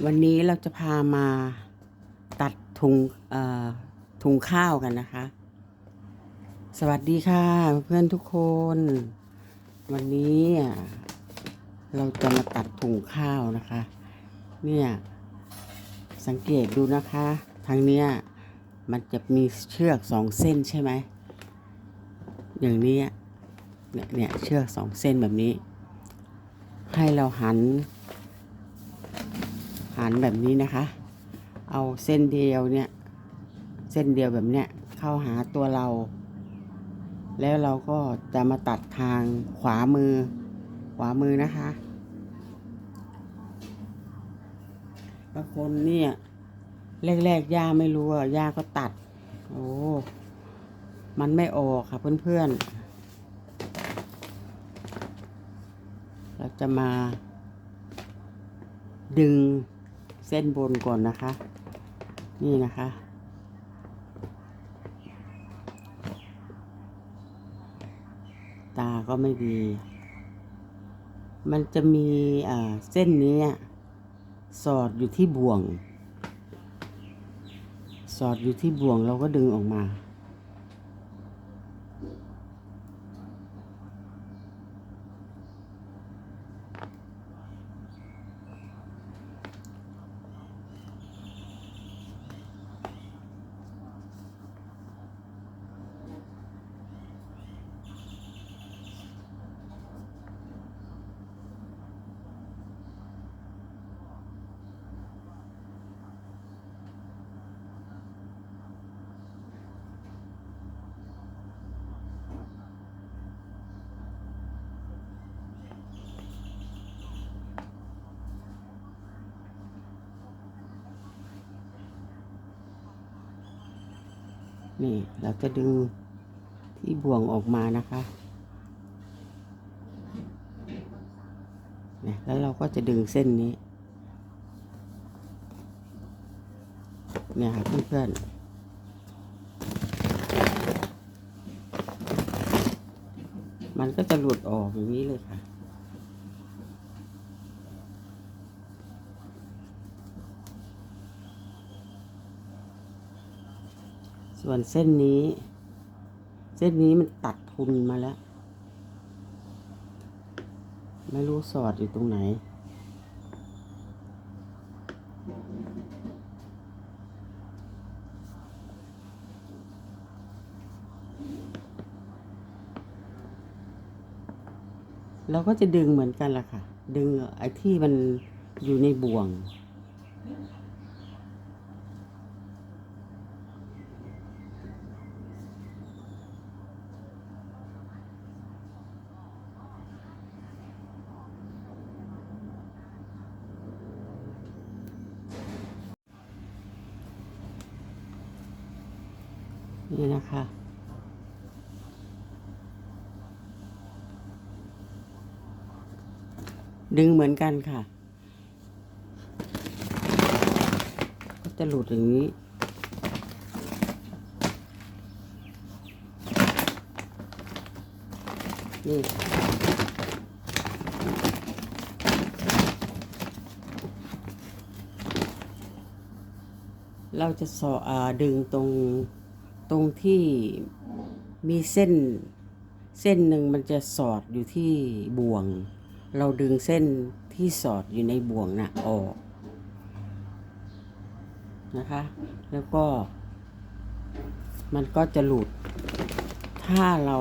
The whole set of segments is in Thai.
วันนี้เราจะพามาตัดถุงถุงข้าวกันนะคะ สวัสดีค่ะเพื่อนทุกคน วันนี้เราจะมาตัดถุงข้าวนะคะ เนี่ยสังเกตดูนะคะ ทางเนี้ยมันจะมีเชือกสองเส้นใช่ไหม อย่างนี้เนี่ยเนี่ยเชือกสองเส้นแบบนี้ ให้เราหัน หันแบบนี้นะคะ เอาเส้นเดียวเนี่ย เส้นเดียวแบบเนี้ยเข้าหาตัวเรา แล้วเราก็จะมาตัดทางขวามือ ขวามือนะคะบางคนเนี่ยแรกๆย่าไม่รู้อะย่าก็ตัด โอ้มันไม่ออกค่ะเพื่อนๆ เราจะมาดึง ส้นบนก่อนนะคะ นี่นะคะ ตาก็ไม่ดี มันจะมีอ่าเส้นนี้อะสอดอยู่ที่บ่วง สอดอยู่ที่บ่วงเราก็ดึงออกมา นี่เราจะดึงที่บ่วงออกมานะคะนี่แล้วเราก็จะดึงเส้นนี้ เนี่ยค่ะเพื่อนๆมันก็จะหลุดออกอย่างนี้เลยค่ะ ส่วนเส้นนี้ เส้นนี้มันตัดทุนมาแล้ว ไม่รู้สอดอยู่ตรงไหน เราก็จะดึงเหมือนกันล่ะค่ะ ดึงไอ้ที่มันอยู่ในบ่วง นี่นะคะ ดึงเหมือนกันค่ะ ก็จะหลุดอย่างนี้นี่เราจะสออดึงตรง ตรงที่มีเส้น เส้นหนึ่งมันจะสอดอยู่ที่บ่วง เราดึงเส้นที่สอดอยู่ในบ่วงน่ะออกนะคะ แล้วก็ มันก็จะหลุด ถ้าเรา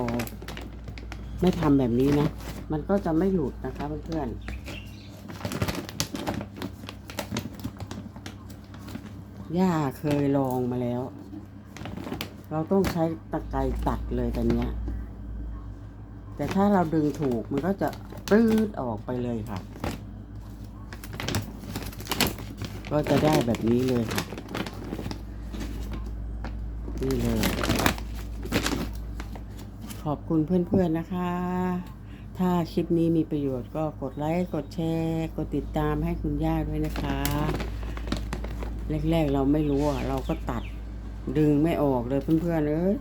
ไม่ทำแบบนี้นะ มันก็จะไม่หลุดนะคะเพื่อนๆย่าเคยลองมาแล้ว เราต้องใช้ตะไคร้ตัดเลยตอนเนี้ย แต่ถ้าเราดึงถูกมันก็จะปื้ดออกไปเลยค่ะ ก็จะได้แบบนี้เลยค่ะ นี่เลย ขอบคุณเพื่อนๆนะคะ ถ้าคลิปนี้มีประโยชน์ก็กดไลค์ กดแชร์ กดติดตามให้คุณย่าด้วยนะคะ แรกๆเราไม่รู้เราก็ตัด ดึงไม่ออกเลยเพื่อนๆเอ้ย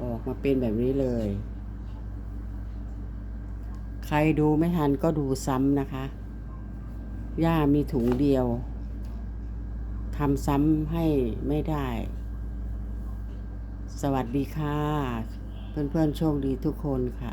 ออกมาเป็นแบบนี้เลย ใครดูไม่ทันก็ดูซ้ำนะคะ ย่ามีถุงเดียวทำซ้ำให้ไม่ได้ สวัสดีค่ะ เพื่อนๆโชคดีทุกคนค่ะ